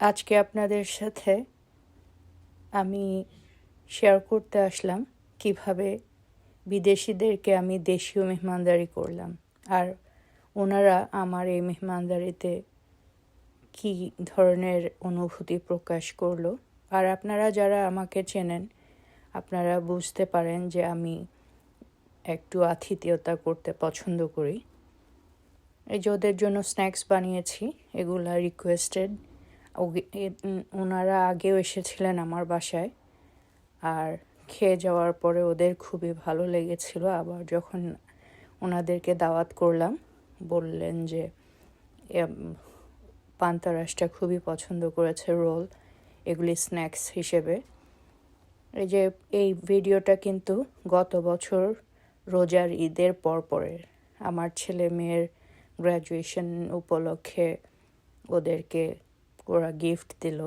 আজকে আপনাদের সাথে আমি শেয়ার করতে আসলাম কীভাবে বিদেশিদেরকে আমি দেশীয় মেহমানদারি করলাম। আর ওনারা আমার এই মেহমানদারিতে কী ধরনের অনুভূতি প্রকাশ করল। আর আপনারা যারা আমাকে চেনেন, আপনারা বুঝতে পারেন যে আমি একটু আতিথেয়তা করতে পছন্দ করি। এই যে ওদের জন্য স্ন্যাক্স বানিয়েছি, এগুলা রিকোয়েস্টেড ওনারা আগেও এসেছিলেন আমার বাসায়। আর খেয়ে যাওয়ার পরে ওদের খুবই ভালো লেগেছিল। আবার যখন ওনাদেরকে দাওয়াত করলাম, বললেন যে পান্তারাসটা খুবই পছন্দ করেছে রোল, এগুলি স্ন্যাক্স হিসেবে। এই যে, এই ভিডিওটা কিন্তু গত বছর রোজার ঈদের পরপরের আমার ছেলে মেয়ের গ্র্যাজুয়েশন উপলক্ষে ওদেরকে ওরা গিফট দিল।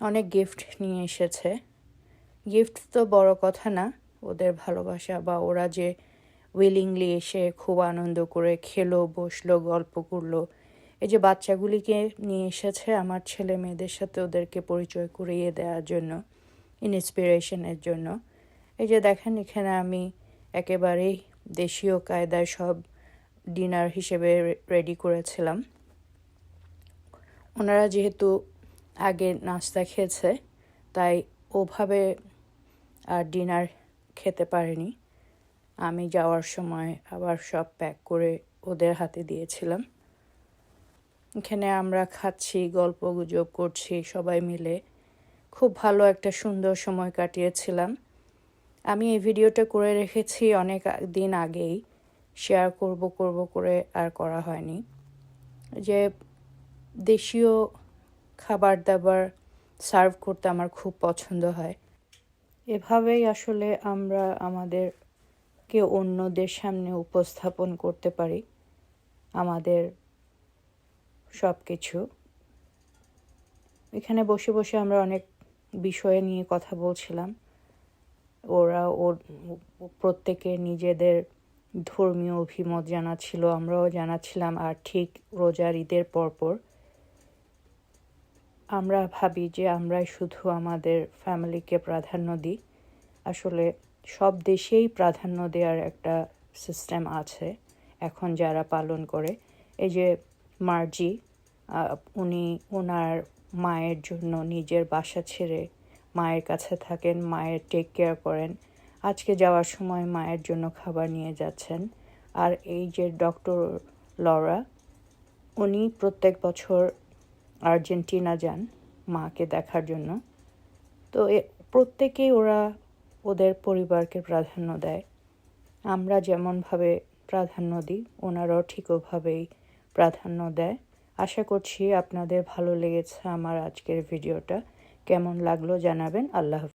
অনেক গিফট নিয়ে এসেছে। গিফট তো বড় কথা না, ওদের ভালোবাসা বা ওরা যে উইলিংলি এসে খুব আনন্দ করে খেলো, বসল, গল্প করল। এই যে বাচ্চাগুলিকে নিয়ে এসেছে আমার ছেলে মেয়েদের সাথে ওদেরকে পরিচয় করিয়ে দেওয়ার জন্য ইন্সপিরেশনের জন্য। এই যে দেখেন, এখানে আমি একেবারেই দেশীয় কায়দায় সব ডিনার হিসেবে রেডি করেছিলাম। ওনারা যেহেতু আগে নাস্তা খেয়েছে, তাই ওভাবে আর ডিনার খেতে পারেনি। আমি যাওয়ার সময় আবার সব প্যাক করে ওদের হাতে দিয়েছিলাম। এখানে আমরা খাচ্ছি, গল্প গুজব করছি, সবাই মিলে। খুব ভালো একটা সুন্দর সময় কাটিয়েছিলাম। আমি এই ভিডিওটা করে রেখেছি অনেক দিন আগেই। শেয়ার করব করব করে আর করা হয়নি। যে দেশীয় খাবার দাবার সার্ভ করতে আমার খুব পছন্দ হয়। এভাবেই আসলে আমরা আমাদেরকে অন্যদের সামনে উপস্থাপন করতে পারি। আমাদের সব কিছু এখানে বসে বসে আমরা অনেক বিষয়ে নিয়ে কথা বলছিলাম। ওরা ওর প্রত্যেকে নিজেদের ধর্মীয় অভিমত জানাচ্ছিল, আমরাও জানাচ্ছিলাম, আর ঠিক রোজার ঈদের পরপর আমরা ভাবি যে আমরাই শুধু আমাদের ফ্যামিলিকে প্রাধান্য দিই। আসলে সব দেশেই প্রাধান্য দেওয়ার একটা সিস্টেম আছে এখন যারা পালন করে। এই যে মার্জি উনি ওনার মায়ের জন্য নিজের বাসা ছেড়ে মায়ের কাছে থাকেন, মায়ের টেক কেয়ার করেন। আজকে যাওয়ার সময় মায়ের জন্য খাবার নিয়ে যাচ্ছেন। আর এই যে ডক্টর লরা উনি প্রত্যেক বছর আর্জেন্টিনা যান মাকে দেখার জন্য। তো এ, প্রত্যেকেই ওরা ওদের পরিবারকে প্রাধান্য দেয়। আমরা যেমনভাবে প্রাধান্য দিই, ওনারাও ঠিক ওভাবেই প্রাধান্য দেয়। আশা করছি আপনাদের ভালো লেগেছে আমার আজকের ভিডিওটা। কেমন লাগল জানাবেন। আল্লাহ